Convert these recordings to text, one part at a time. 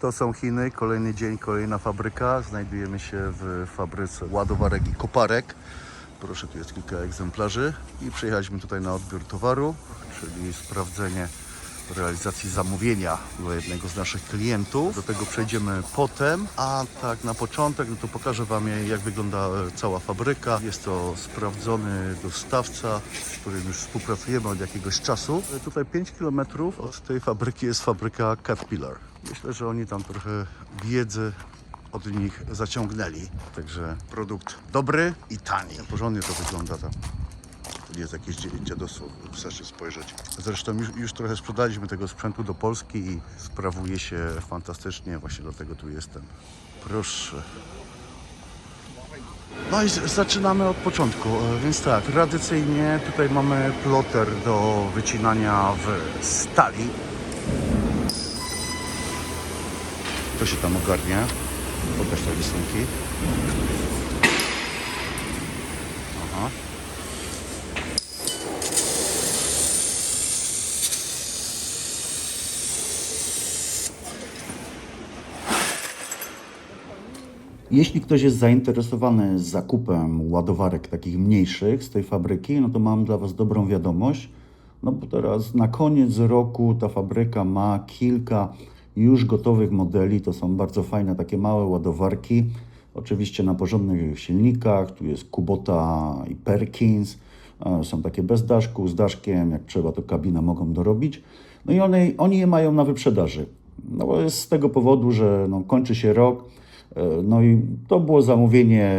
To są Chiny, kolejny dzień, kolejna fabryka. Znajdujemy się w fabryce ładowarek i koparek. Proszę, tu jest kilka egzemplarzy. I przyjechaliśmy tutaj na odbiór towaru, czyli sprawdzenie realizacji zamówienia dla jednego z naszych klientów. Do tego przejdziemy potem, a tak na początek no to pokażę Wam jak wygląda cała fabryka. Jest to sprawdzony dostawca, z którym już współpracujemy od jakiegoś czasu. Tutaj 5 km od tej fabryki jest fabryka Caterpillar. Myślę, że oni tam trochę wiedzy od nich zaciągnęli. Także produkt dobry i tani. Porządnie to wygląda tam. Jest jakieś dziadostwo, wystarczy spojrzeć. Zresztą już, już trochę sprzedaliśmy tego sprzętu do Polski i sprawuje się fantastycznie, właśnie dlatego tu jestem. Proszę. No i zaczynamy od początku, E, więc tak, tradycyjnie tutaj mamy ploter do wycinania w stali. To się tam ogarnia. Pokaż te rysunki. Aha. Jeśli ktoś jest zainteresowany zakupem ładowarek takich mniejszych z tej fabryki, no to mam dla Was dobrą wiadomość. No bo teraz na koniec roku ta fabryka ma kilka już gotowych modeli. To są bardzo fajne takie małe ładowarki. Oczywiście na porządnych silnikach. Tu jest Kubota i Perkins. E, Są takie bez daszku, z daszkiem. Jak trzeba, to kabinę mogą dorobić. No i one, oni je mają na wyprzedaży. No bo jest z tego powodu, że no, kończy się rok. E, No i to było zamówienie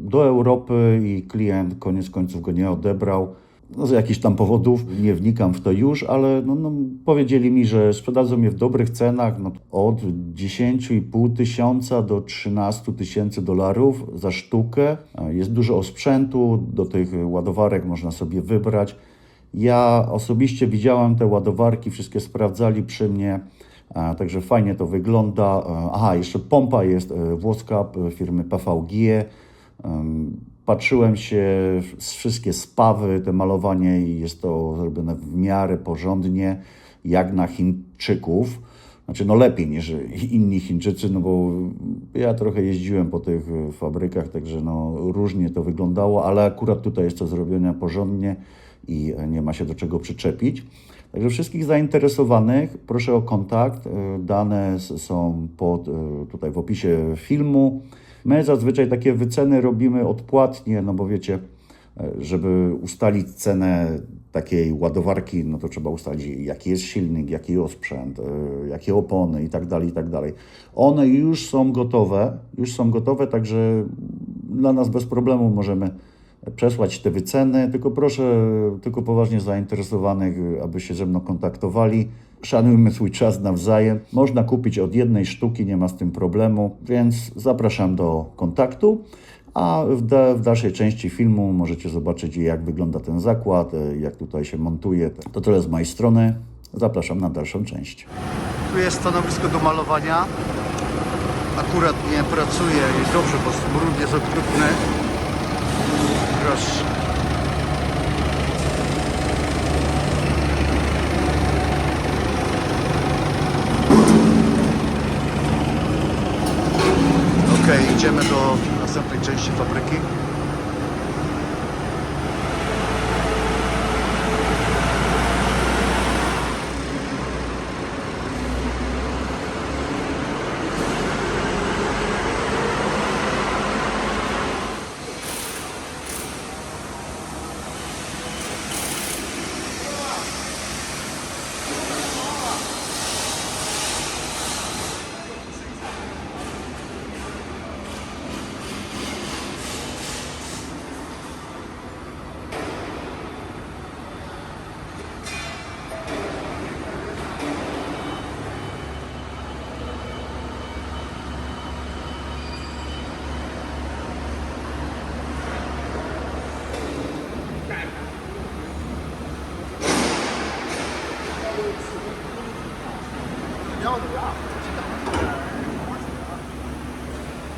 do Europy i klient koniec końców go nie odebrał. No z jakichś tam powodów, nie wnikam w to już, ale no, no, powiedzieli mi, że sprzedadzą je w dobrych cenach no, od 10,5 tysiąca do 13 tysięcy dolarów za sztukę. E, Jest dużo sprzętu, do tych ładowarek można sobie wybrać. Ja osobiście widziałem te ładowarki, wszystkie sprawdzali przy mnie. E, Także fajnie to wygląda. E, Aha, jeszcze pompa jest e, włoska firmy PVG. Em, Patrzyłem się wszystkie spawy, te malowanie jest to zrobione w miarę porządnie, jak na Chińczyków. Znaczy, no lepiej niż inni Chińczycy, no bo ja trochę jeździłem po tych fabrykach, także no różnie to wyglądało, ale akurat tutaj jest to zrobione porządnie i nie ma się do czego przyczepić. Także wszystkich zainteresowanych proszę o kontakt. E, Dane są pod, e, tutaj w opisie filmu. My zazwyczaj takie wyceny robimy odpłatnie, no bo wiecie, e, żeby ustalić cenę takiej ładowarki, no to trzeba ustalić jaki jest silnik, jaki osprzęt, jakie opony i tak dalej, i tak dalej. One już są gotowe, już są gotowe, także dla nas bez problemu możemy przesłać te wyceny, tylko proszę, tylko poważnie zainteresowanych, aby się ze mną kontaktowali. Szanujmy swój czas nawzajem. Można kupić od jednej sztuki, nie ma z tym problemu, więc zapraszam do kontaktu. A w, da, w dalszej części filmu możecie zobaczyć, jak wygląda ten zakład, jak tutaj się montuje. To tyle z mojej strony. Zapraszam na dalszą część. Tu jest stanowisko do malowania. Akurat nie pracuje, jest dobrze, bo smród jest okrutny. Proszę. Ok, idziemy do następnej części fabryki.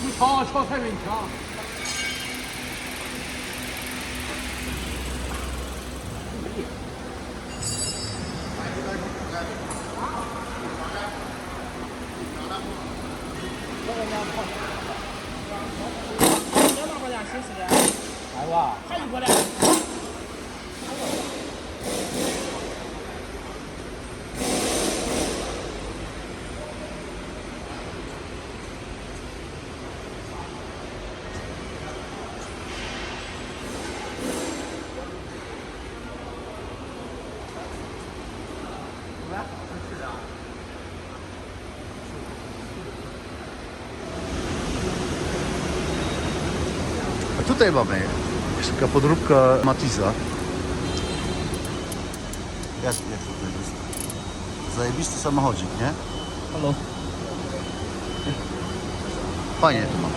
你瞧，炒菜饼强。的？咋的？的。来吧。还一个嘞。Tutaj mamy jeszcze taka podróbka Matiza. Jak, jak to jest? Zajebisty samochodzik, nie? Halo. Fajnie to ma.